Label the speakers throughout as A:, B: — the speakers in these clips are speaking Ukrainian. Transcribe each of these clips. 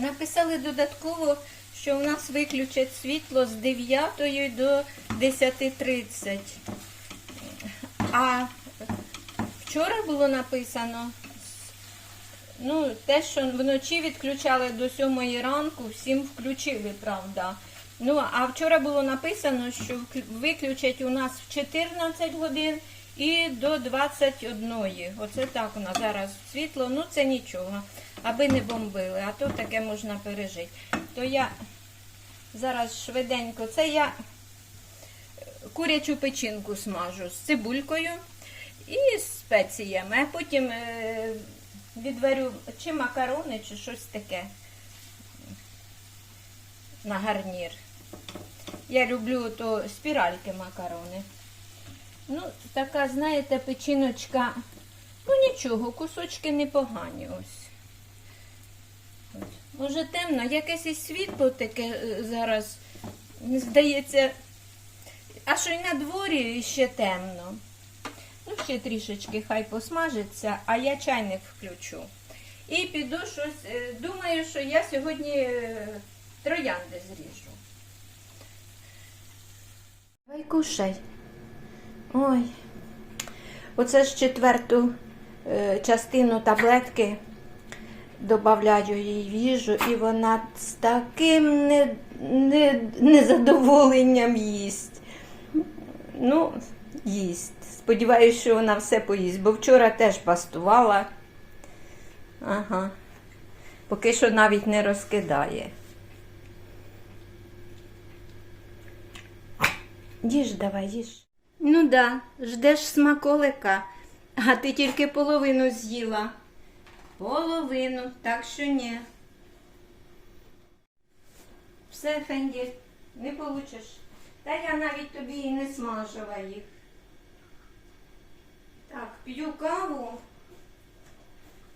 A: Написали додатково, що у нас виключать світло з 9 до 10.30. А вчора було написано, ну, те, що вночі відключали до 7 ранку, всім включили, правда. Ну, а вчора було написано, що виключать у нас в 14 годин і до 21. Оце так у нас зараз світло, ну це нічого, аби не бомбили, а то таке можна пережити. То я зараз швиденько, це я е, курячу печінку смажу з цибулькою і спеціями, а потім е, відварю чи макарони, чи щось таке на гарнір. Я люблю то спіральки макарони. Ну, така, знаєте, печіночка. Ну нічого, кусочки непогані ось. Може темно, якесь і світло таке е, зараз, здається, а що й на дворі ще темно. Ну, ще трішечки хай посмажиться, а я чайник включу. І піду щось. е, Думаю, що я сьогодні е, троянди зріжу. Давай кушай. Ой. Оце ж четверту частину таблетки додаю їй в їжу, і вона з таким не, не, незадоволенням їсть. Ну, їсть. Сподіваюсь, що вона все поїсть, бо вчора теж пастувала. Ага. Поки що навіть не розкидає. Їж давай, їж. Ну да, ждеш смаколика, а ти тільки половину з'їла. Половину, так що ні. Все, Фенді, не получиш. Та я навіть тобі і не смажила їх. Так, п'ю каву.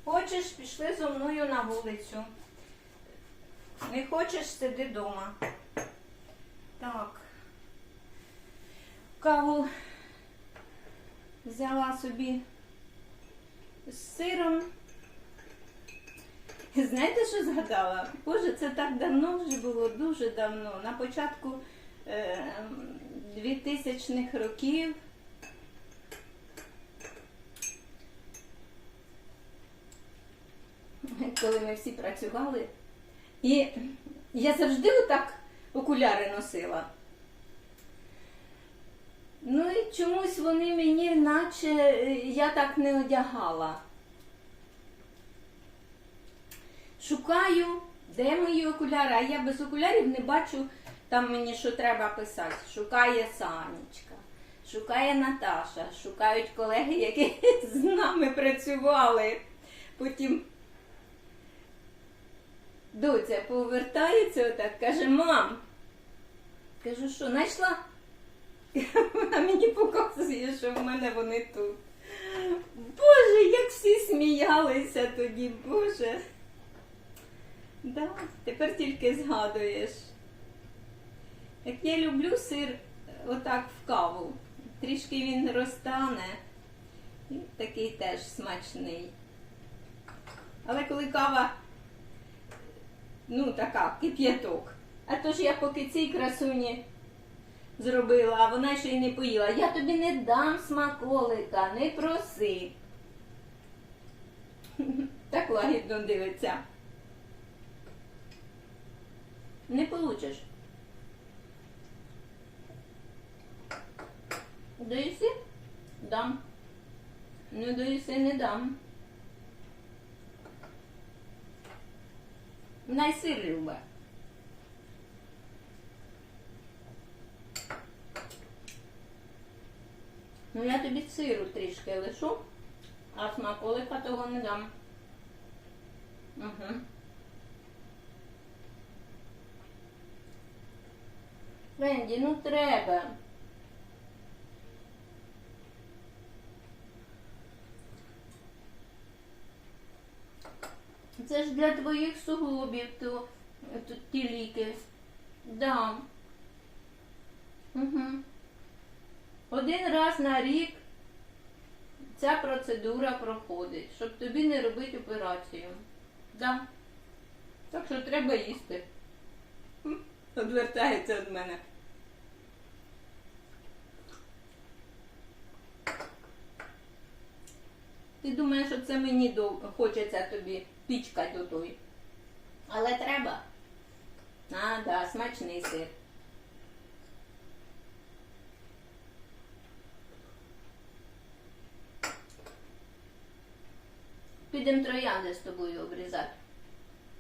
A: Хочеш, пішли зо мною на вулицю. Не хочеш, сиди вдома. Так. Каву взяла собі з сиром. Знаєте, що згадала? Боже, це так давно вже було, дуже давно. На початку е, 2000-х років. Коли ми всі працювали. І я завжди отак окуляри носила. Ну і чомусь вони мені, наче е, я так не одягала. Шукаю, де мої окуляри, а я без окулярів не бачу там мені що треба писати. Шукає Санечка, шукає Наташа, шукають колеги, які з нами працювали. Потім доця повертається отак, каже, мам. Кажу, що знайшла? Вона мені показує, що в мене вони тут. Боже, як всі сміялися тоді, Боже. Да, тепер тільки згадуєш. Як я люблю сир отак в каву. Трішки він розтане. І такий теж смачний. Але коли кава, ну така, кип'яток. А то ж я поки цій красуні зробила, а вона ще й не поїла. Я тобі не дам смаколика, не проси. Так лагідно дивиться. Не получиш. Доїси? Дам. Не доїси, не дам. Найсир любе. Ну я тобі сиру трішки лишу, а смаколика того не дам. Угу. Венді, ну треба. Це ж для твоїх суглобів то ті ліки. Да. Угу. Один раз на рік ця процедура проходить, щоб тобі не робити операцію. Да. Так що треба їсти. Одвертається від мене. Ти думаєш, що це мені до... хочеться тобі пічкати отой. Але треба. А, да, смачний сир. Підемо троянди з тобою обрізати.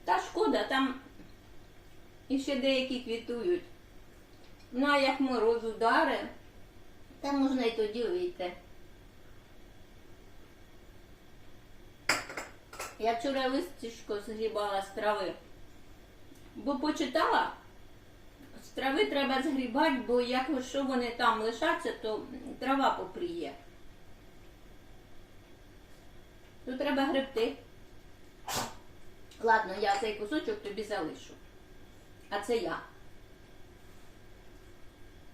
A: Та шкода, там іще деякі квітують. Ну, а як мороз удари, там можна і тоді вийти. Я вчора листішко згрібала з трави. Бо почитала, з трави треба згрібати, бо якщо вони там лишаться, то трава попріє. То треба гребти. Ладно, я цей кусочок тобі залишу. А це я.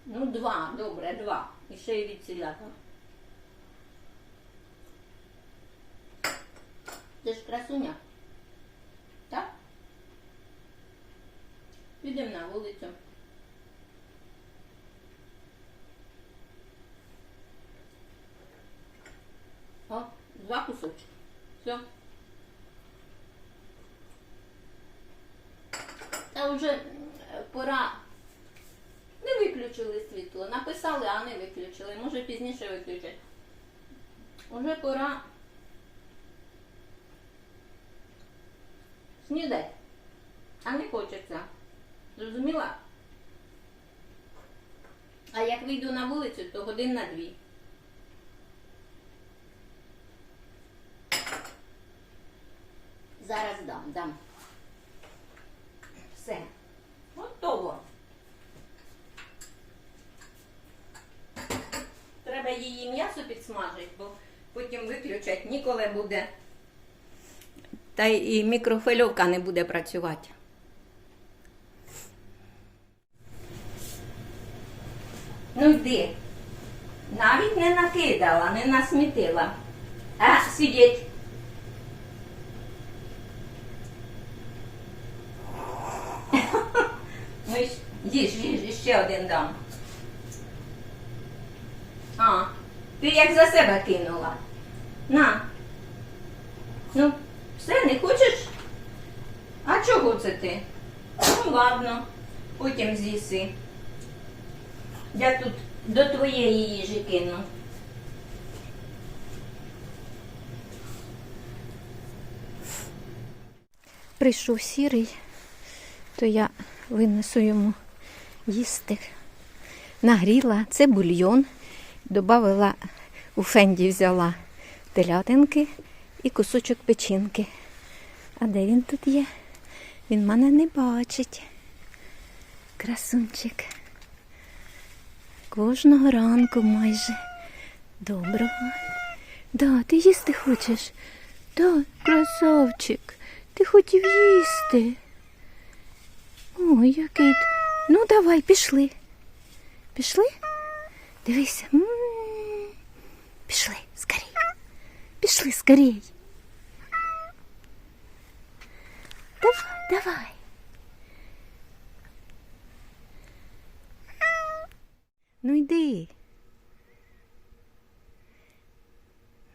A: Ну, два, добре, два. І ще й від. Ти ж красуня. Так? Підемо на вулицю. О, два кусочки. Все. Та вже е, пора. Не виключили світло. Написали, а не виключили. Може пізніше виключать. Уже пора снідати. А не хочеться. Зрозуміла? А як вийду на вулицю, то годин на дві. Зараз дам, дам. Все. Готово. Треба її м'ясо підсмажити, бо потім виключать ніколи буде. Та і мікрофильовка не буде працювати. Ну. Навіть не накидала, не насмітила. А, сидіть. Ну, їж, їж, ще один дам. А, ти як за себе кинула. На. Ну, все, не хочеш? А чого це ти? Ну, ладно, потім з'їси. Я тут до твоєї їжі кину.
B: Прийшов сірий, то я винесу йому їсти. Нагріла, це бульйон, додавила у фенді взяла телятинки і кусочок печінки. А де він тут є? Він мене не бачить. Красунчик. Кожного ранку майже. Доброго. Да, ти їсти хочеш? Да, красавчик. Ти хотів їсти. Ой, який. Ну, давай, пішли. Пішли? Дивися. Пішли, скорей. Пішли скорей. Давай, давай. Ну йди.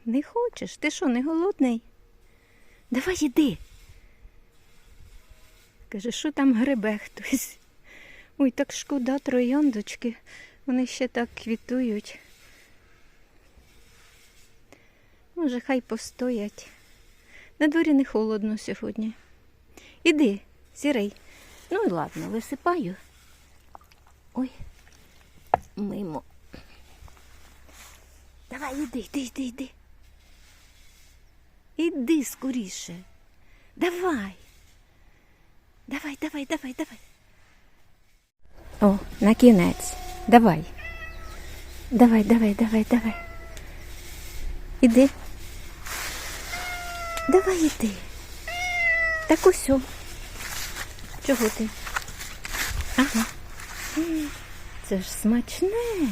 B: Не хочеш? Ти що, не голодний? Давай іди. Каже, що там гребе хтось. Ой, так шкода трояндочки. Вони ще так квітують. Може, хай постоять. На дворі не холодно сьогодні. Іди, сірий. Ну і ладно, висипаю. Ой, мимо. Давай, іди, йди, йди, йди. Іди скоріше. Давай. Давай, давай, давай, давай. О, на кінець. Давай. Давай, давай, давай, давай. Іди. Давай іди. Так о. Чого ти? Ага. Це ж смачне.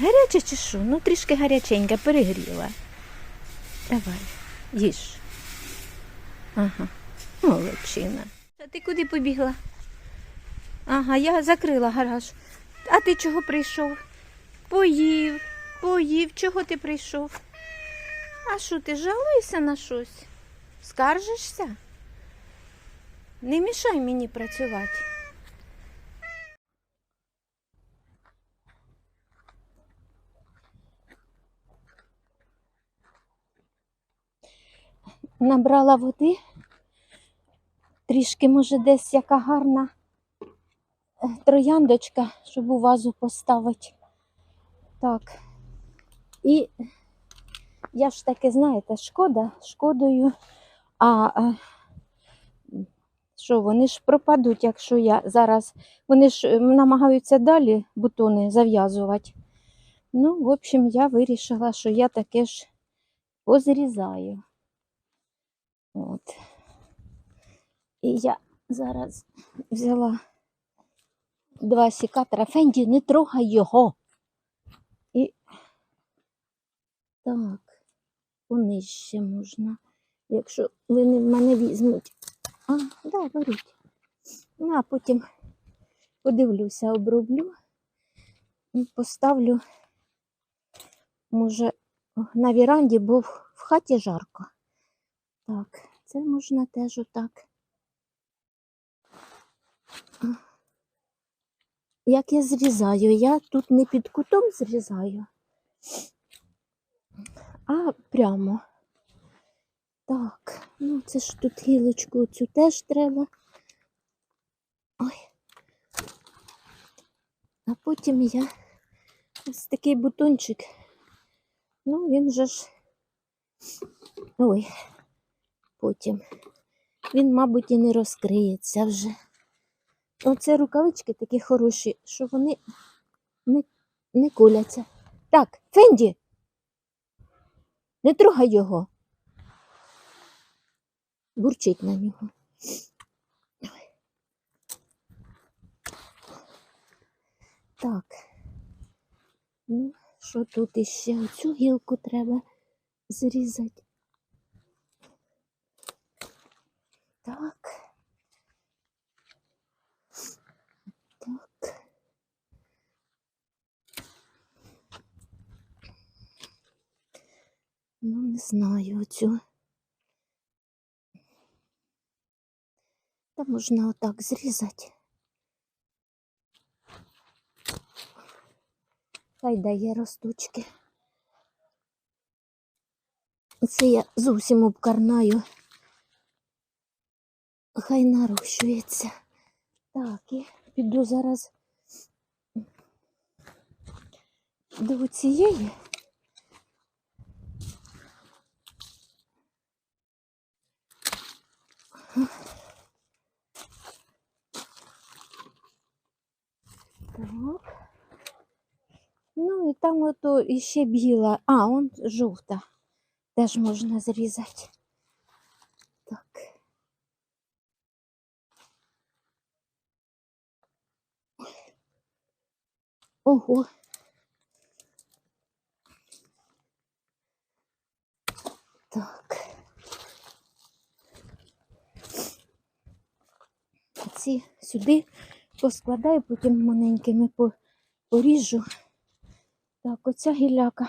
B: Гаряче чи що? Ну трішки гаряченька, перегріла. Давай. Їж. Ага. Молодчина. А ти куди побігла? Ага, я закрила гараж. А ти чого прийшов? Поїв, поїв. Чого ти прийшов? А що, ти жалуєшся на щось? Скаржишся? Не мішай мені працювати. Набрала води. Трішки, може, десь яка гарна е, трояндочка, щоб у вазу поставити. Так. І я ж таки, знаєте, шкода, шкодою. А е, що вони ж пропадуть, якщо я зараз. Вони ж е, намагаються далі бутони зав'язувати. Ну, в общем, я вирішила, що я таке ж позрізаю. От. І я зараз взяла два сікатора. Фенді, не трогай його. І так, понижче можна. Якщо вони в мене візьмуть. А, да, беруть. Ну, а потім подивлюся, оброблю і поставлю, може, на віранді, бо в хаті жарко. Так, це можна теж отак. Як я зрізаю, я тут не під кутом зрізаю, а прямо. Так, ну це ж тут гілочку цю теж треба. Ой. А потім я ось такий бутончик. Ну, він же ж. Ой, потім. Він, мабуть, і не розкриється вже. Оце рукавички такі хороші, що вони не, не куляться. Так, Фенді, не трогай його. Бурчить на нього. Так. Ну, що тут іще? Оцю гілку треба зрізати. Так. Так. Ну, не знаю оцю. Та можна отак зрізати. Хай дає росточки. Це я зовсім обкарнаю. Хай нарощується. Так, і піду зараз до цієї. Так. Ну і там ото іще біла. А, он жовта. Теж можна зрізати. Так. Ого. Так. Ці сюди поскладаю, потім маленькими поріжу. Так, оця гіляка,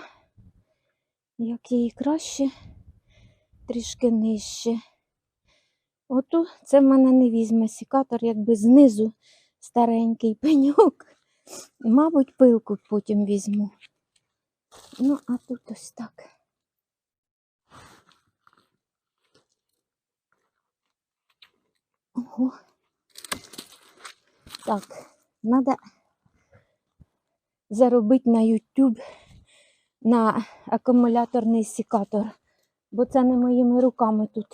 B: як її краще, трішки нижче. Ото це в мене не візьме сікатор, якби знизу старенький пеньок. Мабуть, пилку потім візьму. Ну, а тут ось так. Ого. Так, треба заробити на YouTube на акумуляторний секатор, бо це не моїми руками тут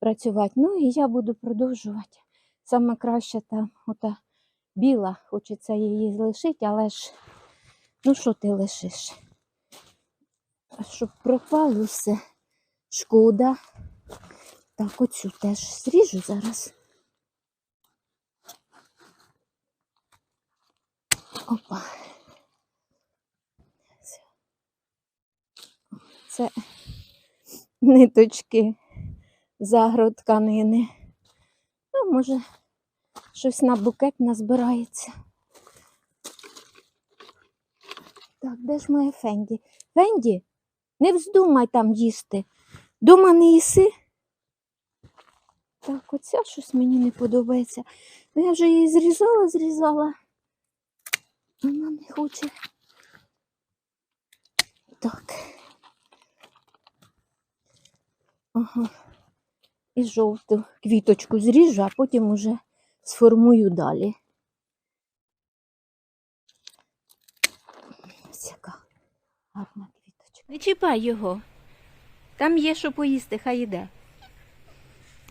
B: працювати. Ну і я буду продовжувати. Саме краще там ота біла, хочеться її лишити, але ж, ну що ти лишиш? Щоб пропало все, шкода. Так, оцю теж зріжу зараз. Опа. Це ниточки з агротканини. Ну, може, щось на букет назбирається. Так, де ж моє Фенді? Фенді, не вздумай там їсти. Дома не їси. Так, оця щось мені не подобається. Ну, я вже її зрізала, зрізала. Вона не хоче. Так. Ага. І жовту квіточку зріжу, а потім уже сформую далі. Ось гарна квіточка. Не чіпай його. Там є що поїсти, хай іде.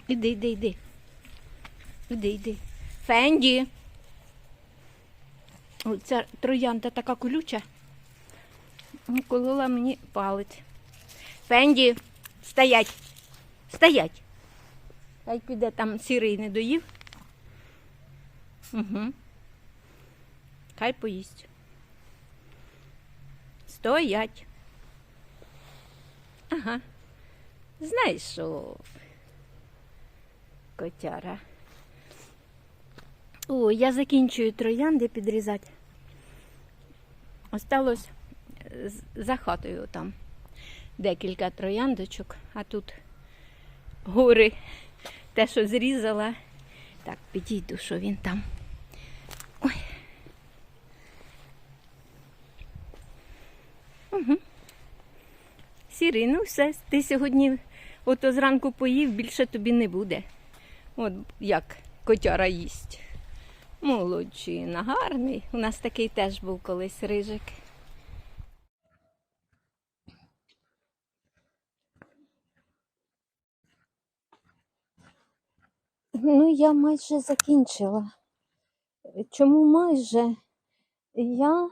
B: Іди, іди, іди. Іди, іди. Фенді. О, ця троянда така колюча. Колола мені палець. Фенді, стоять. Стоять. Хай піде там сірий не доїв. Угу. Хай поїсть. Стоять. Ага. Знаєш що? Котяра. О, я закінчую троянди підрізати. Осталось е, за хатою там декілька трояндочок, а тут гори. Те, що зрізала. Так, підійду, що він там. Ой. Угу. Сірий, ну все, ти сьогодні ото зранку поїв, більше тобі не буде. От як котяра їсть. Молодчина, гарний. У нас такий теж був колись рижик. Ну, я майже закінчила. Чому майже? Я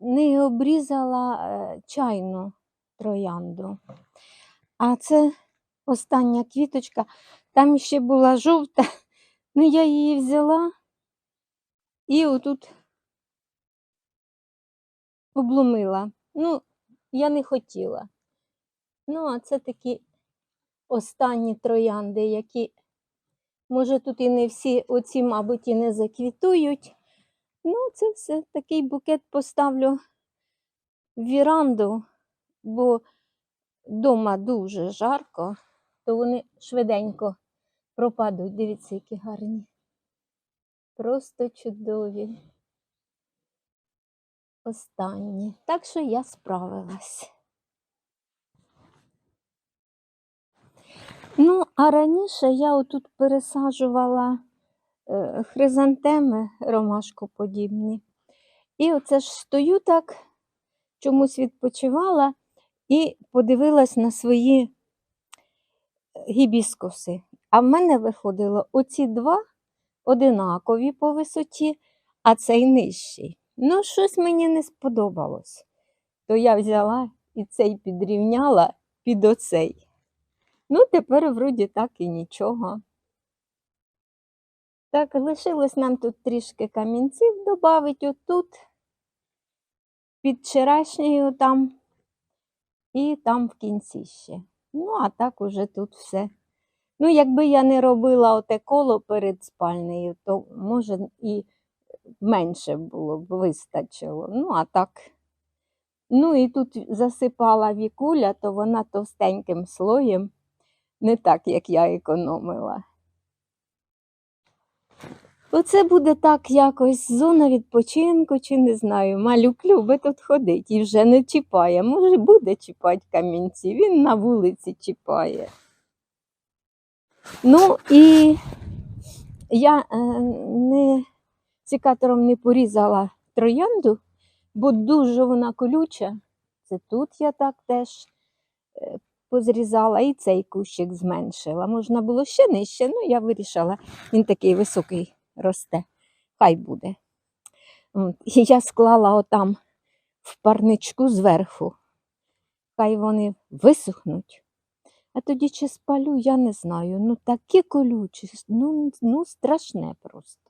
B: не обрізала е, чайну троянду. А це остання квіточка. Там ще була жовта. Ну, я її взяла і отут обломила. Ну, я не хотіла. Ну, а це такі останні троянди, які, може, тут і не всі оці, мабуть, і не заквітують. Ну, це все такий букет поставлю в віранду, бо вдома дуже жарко, то вони швиденько пропадуть. Дивіться, які гарні. Просто чудові. Останні. Так що я справилась. Ну, а раніше я отут пересаджувала е, хризантеми ромашкоподібні. І оце ж стою так, чомусь відпочивала і подивилась на свої гібіскуси. А в мене виходило оці два одинакові по висоті, а цей нижчий. Ну, щось мені не сподобалось. То я взяла і цей підрівняла під оцей. Ну, тепер вроді так і нічого. Так, лишилось нам тут трішки камінців додати отут, під вчорашньою там, і там в кінці ще. Ну, а так уже тут все. Ну, якби я не робила оте коло перед спальнею, то може і менше було б вистачило. Ну, а так. Ну і тут засипала вікуля, то вона товстеньким слоєм, не так, як я економила. Оце буде так якось зона відпочинку, чи не знаю. Малюк любить тут ходить і вже не чіпає. Може, буде чіпати камінці, він на вулиці чіпає. Ну і я е, не цікатором не порізала троянду, бо дуже вона колюча. Це тут я так теж е, позрізала і цей кущик зменшила. Можна було ще нижче, ну я вирішила, він такий високий росте. Хай буде. І я склала отам в парничку зверху. Хай вони висохнуть. А тоді чи спалю, я не знаю. Ну такі колючі, ну, ну страшне просто.